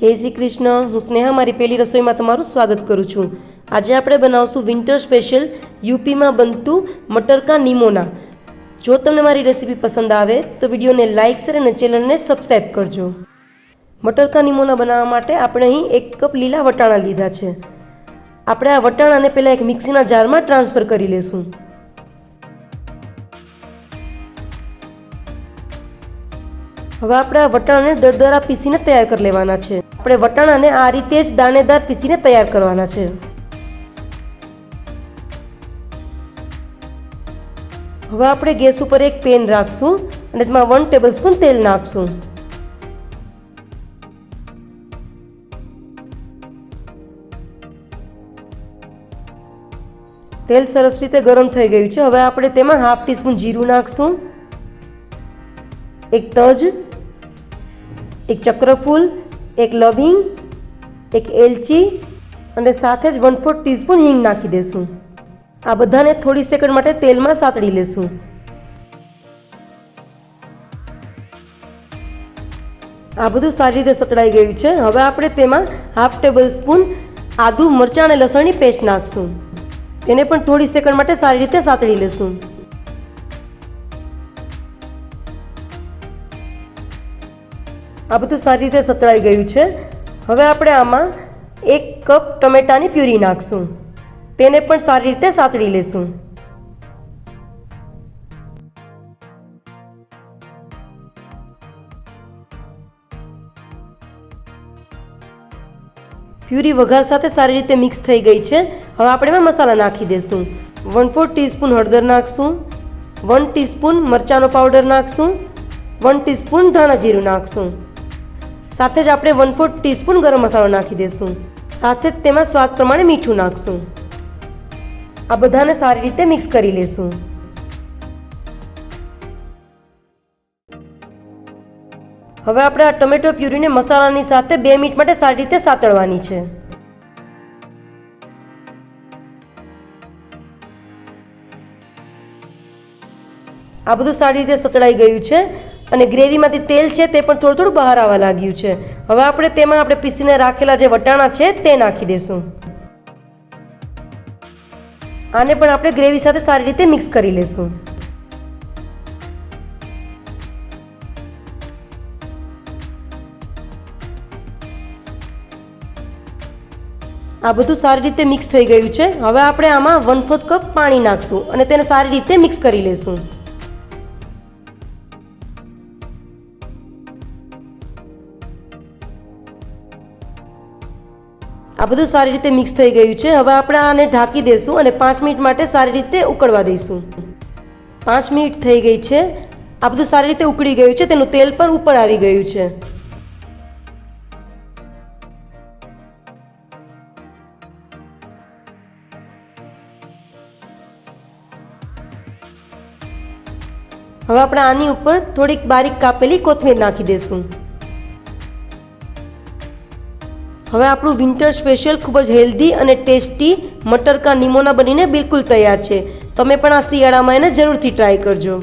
જય શ્રી કૃષ્ણ. હું સ્નેહા, મારી પહેલી રસોઈમાં તમારું સ્વાગત કરું છું. આજે આપણે બનાવશું વિન્ટર સ્પેશિયલ યુપીમાં બનતું મટરકા નિમોના. જો તમને મારી રેસીપી પસંદ આવે, તો વિડીયોને લાઇક શેર અને ચેનલને સબસ્ક્રાઈબ કરજો. મટરકા નિમોના બનાવવા માટે આપણે અહીં એક કપ લીલા વટાણા લીધા છે. આપણે આ વટાણાને પહેલાં એક મિક્સીના જારમાં ટ્રાન્સફર કરી લેશું. હવે આપણે આ વટાણાને દરદરા પીસીને તૈયાર કરી લેવાના છે. આપણે વટાણાને આ રીતે જ દાણેદાર પીસીને તૈયાર કરવાના છે. હવે આપણે ગેસ ઉપર એક પેન રાખશું અને તેમાં વન ટેબલસ્પૂન તેલ નાખશું. તેલ સરસ રીતે ગરમ થઈ ગયું છે. હવે આપણે તેમાં હાફ ટીસ્પૂન જીરું નાખશું. એક તજ, એક ચક્રફૂલ, એક લવિંગ, એક એલચી અને સાથે જ વન ફોર્થ ટીસ્પૂન હિંગ નાખી દેશું. આ બધાને થોડી સેકન્ડ માટે તેલમાં સાતળી લેશું. આ બધું સારી રીતે સતળાઈ ગયું છે. હવે આપણે તેમાં હાફ ટેબલ સ્પૂન આદુ મરચાં અને લસણની પેસ્ટ નાખશું. તેને પણ થોડી સેકન્ડ માટે સારી રીતે સાતળી લેશું. આ બધું સારી રીતે સતળાઈ ગયું છે. હવે આપણે આમાં એક કપ ટમેટાની પ્યુરી નાખશું. તેને પણ સારી રીતે સાતળી લેશું. પ્યુરી વઘાર સાથે સારી રીતે મિક્સ થઈ ગઈ છે. હવે આપણે એમાં મસાલા નાખી દઈશું વન ફોર ટીસ્પૂન હળદર નાખશું. વન ટીસ્પૂન મરચાંનો પાવડર નાખશું. વન ટીસ્પૂન ધાણા જીરું નાખશું. સાથે જ આપણે વન ફોર્થ ટીસ્પૂન ગરમ મસાલો નાખી દઈશું સાથે જ તેમાં સ્વાદ પ્રમાણે મીઠું નાખશું. આ બધાને સારી રીતે મિક્સ કરી લેશું. હવે આપણે આ ટમેટો પ્યુરીને મસાલાની સાથે બે મિનિટ માટે સારી રીતે સાતળવાની છે. આ બધું સારી રીતે સતળાઈ ગયું છે. અને ગ્રેવીમાંથી તેલ છે તે પણ થોડું થોડું બહાર આવવા લાગ્યું છે. હવે આપણે તેમાં આપણે પીસીને રાખેલા જે વટાણા છે તે નાખી દઈશું આને પણ આપણે ગ્રેવી સાથે સારી રીતે મિક્સ કરી લેશું. આ બધું સારી રીતે મિક્સ થઈ ગયું છે. હવે આપણે આમાં વન ફોર્થ કપ પાણી નાખશું અને તેને સારી રીતે મિક્સ કરી લેશું. આ બધું સારી રીતે મિક્સ થઈ ગયું છે. હવે આપણે આને ઢાંકી દઈશું અને પાંચ મિનિટ માટે સારી રીતે ઉકળવા દઈશું. પાંચ મિનિટ થઈ ગઈ છે. આ બધું સારી રીતે ઉકળી ગયું છે. તેનું તેલ પર ઉપર આવી ગયું છે. હવે આપણે આની ઉપર થોડીક બારીક કાપેલી કોથમીર નાખી દઈશું હવે આપણું વિન્ટર સ્પેશિયલ ખૂબ જ હેલ્ધી અને ટેસ્ટી મટર કા નિમોના બનીને બિલકુલ તૈયાર છે. તમે પણ આ શિયાળામાં એને જરૂરથી ટ્રાય કરજો.